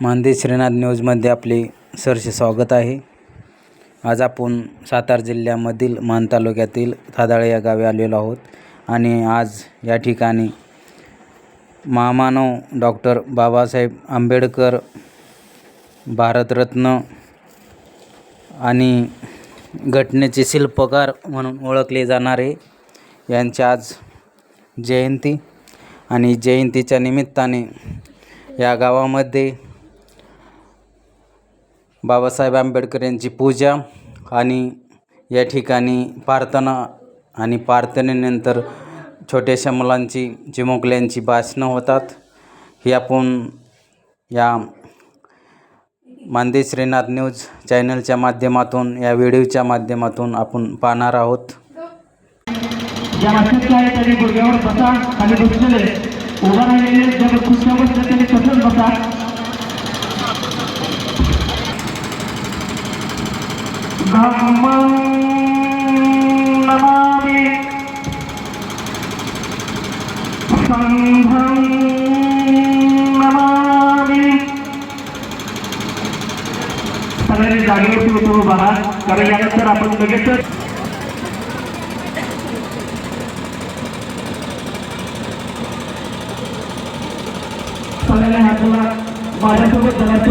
मानदे श्रीनाथ न्यूजमध्ये आपले सरसे स्वागत आहे. आज आपण सातारा जिल्ह्यामधील मान तालुक्यातील थादाळे या गावी आलेलो आहोत आणि आज या ठिकाणी महामानव डॉक्टर बाबासाहेब आंबेडकर भारतरत्न आणि घटनेचे शिल्पकार म्हणून ओळखले जाणारे यांची आज जयंती आणि जयंतीच्या निमित्ताने या गावामध्ये बाबासाहेब आंबेडकर यांची पूजा आणि या ठिकाणी प्रार्थना आणि प्रार्थनेनंतर छोट्याशा मुलांची चिमुकल्यांची भाषणं होतात ही आपण या मानदे श्रीनाथ न्यूज चॅनलच्या माध्यमातून या व्हिडिओच्या माध्यमातून आपण पाहणार आहोत. ज्या आहे गुडघ्यावर बसा बसलेले उभा राहिलेले ज्या तसंच बसा. धम्मं नमामि संघं नमामि। सगळ्यांनी जागेवरती उतरू बघा कारण यानंतर आपण लगेच सगळ्यांनी हाताला माझ्यासोबत धनाचे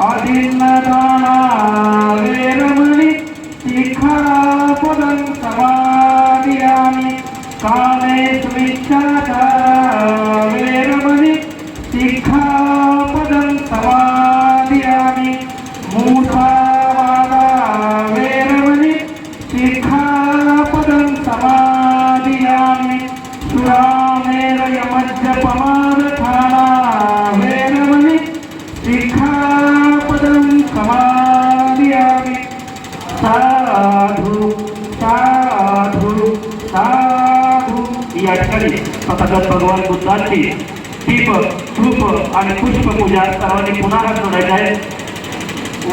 Adinna da. साधु साधु साधु. या ठिकाणी तथागत भगवान बुद्धांची दीप धूप आणि पुष्पपूजा सर्वांनी पुन्हा हात जोडायचे आहे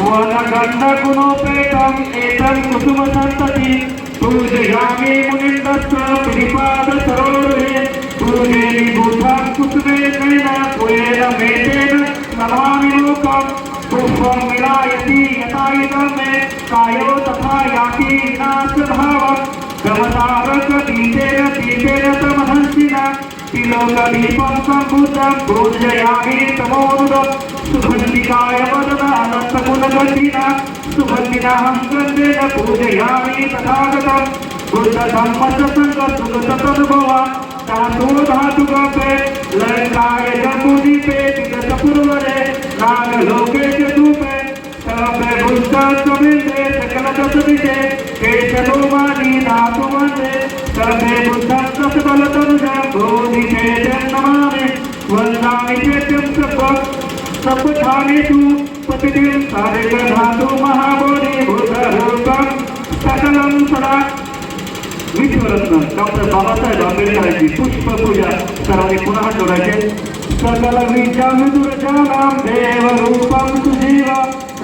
वनगण्डकुणोपेतं एतं कुसुमसन्तति पूजयामि मुनिन्दस्य पिनिपाद सरोवरे. पूजेनि बुद्धं कुसुमेन कुलेन मेतेन नमामि लोकं. पुष्पं विलायति तिलोकदीपं सम्भूतं पूजयामि तमोदुरं सुगन्धिकाय वदन अनन्तकुलगन्धिना सुगन्धिनाहं गन्धेन पूजयामि तथागतं बुद्धधम्मसङ्गसुगततनुभवा धातु धातुगपे लङ्काय जम्बुदीपे विगतपूर्वरे नागलोके च धूपे तपे बुद्धत्वमिन्दे सकलदशदिशे केशलोमानि धातुमन्दे तपे बुद्धत्वसबलतनुजं बोधिचेतं नमामि वन्दामि चेत्यं सपत् सपठानेषु पतितिं सारिकधातु महाबोधि बुद्धरूपं सकलं सदा। विश्वरत्न डॉक्टर बाबासाहेब आंबेडकरांची पुष्पपूजा सर्वांनी पुन्हा जोडायचे. सकल विद्या विद्याविदुरजानां देवरूपं सुजीवा।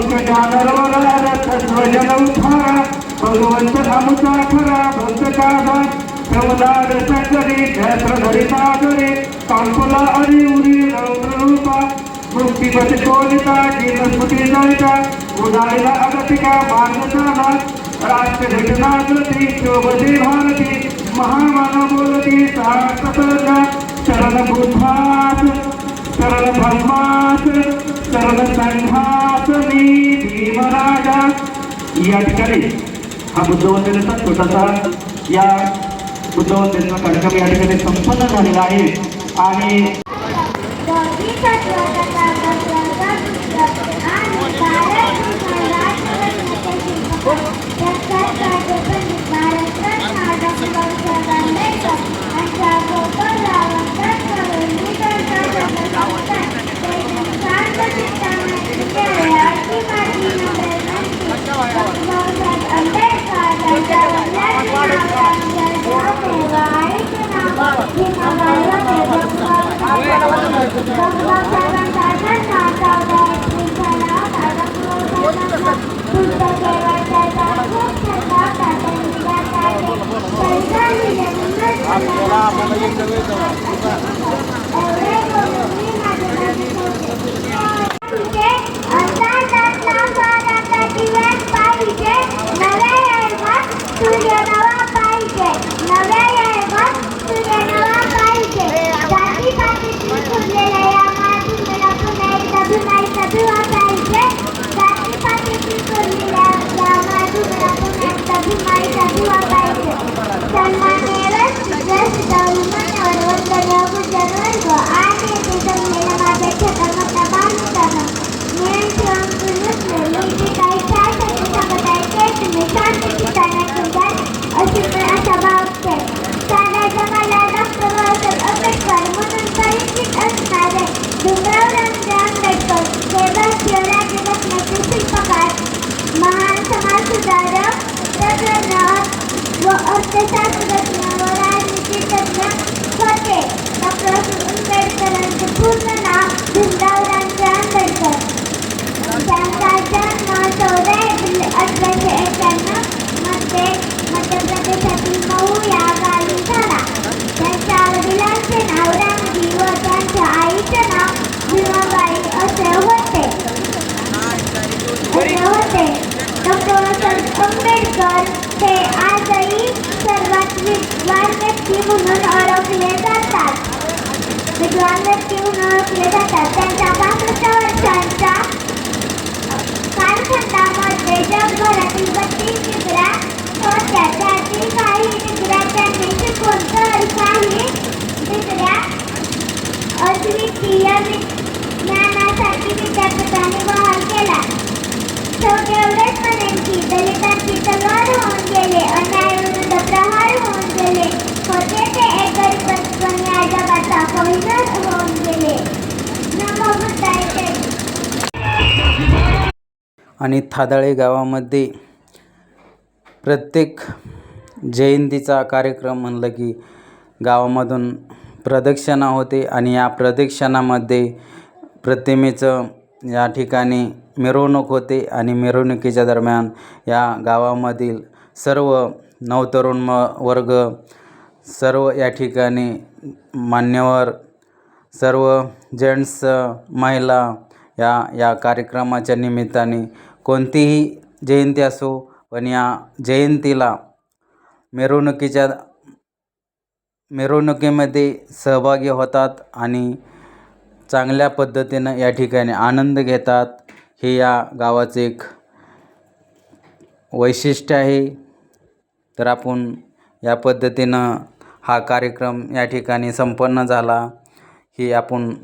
शास्त्र शास्त्रवती भगवंत आमचा खरा भक्त कादा प्रमदार सकरी क्षेत्रधरी सागरे कांकुला अरे उरी रूपा मुक्तिपती कोलिता जीवस्मृती जायचा उदारीला अगतिका मार्गचाला राष्ट्र घटनाकृती शोभते भारती महामान बोलती सार्थकता शरण बुद्धास शरण धर्मास शरण संघास या ठिकाणी हा बुद्धवंदनेचा छोटासा या बुद्धवंदनेचा कार्यक्रम या ठिकाणी संपन्न झालेला आहे. आणि Thank you. Coitado da विद्वान ओळखले जातात कालखंडामध्ये जगभरातील बत्तीस होत्या त्यातील काही डिग्र्या त्यांनी शिकवून तर काही अद्वितीय ज्ञानासाठी विद्यापीठ आणि थादाळे गावामध्ये प्रत्येक जयंतीचा कार्यक्रम म्हणलं की गावामधून प्रदक्षिणा होते आणि या प्रदक्षिणामध्ये प्रतिमेचं या ठिकाणी मिरवणूक होते आणि मिरवणुकीच्या दरम्यान या गावामधील सर्व नवतरुण म वर्ग सर्व या ठिकाणी मान्यवर सर्व जेंट्स महिला या या कार्यक्रमाच्या निमित्ताने कोणतीही जयंती असो पण या जयंतीला मिरवणुकीच्या मिरवणुकीमध्ये सहभागी होतात आणि चांगल्या पद्धतीनं या ठिकाणी आनंद घेतात. हे या गावाचं एक वैशिष्ट्य आहे. तर आपण या पद्धतीनं हा कार्यक्रम या ठिकाणी संपन्न झाला. हे आपण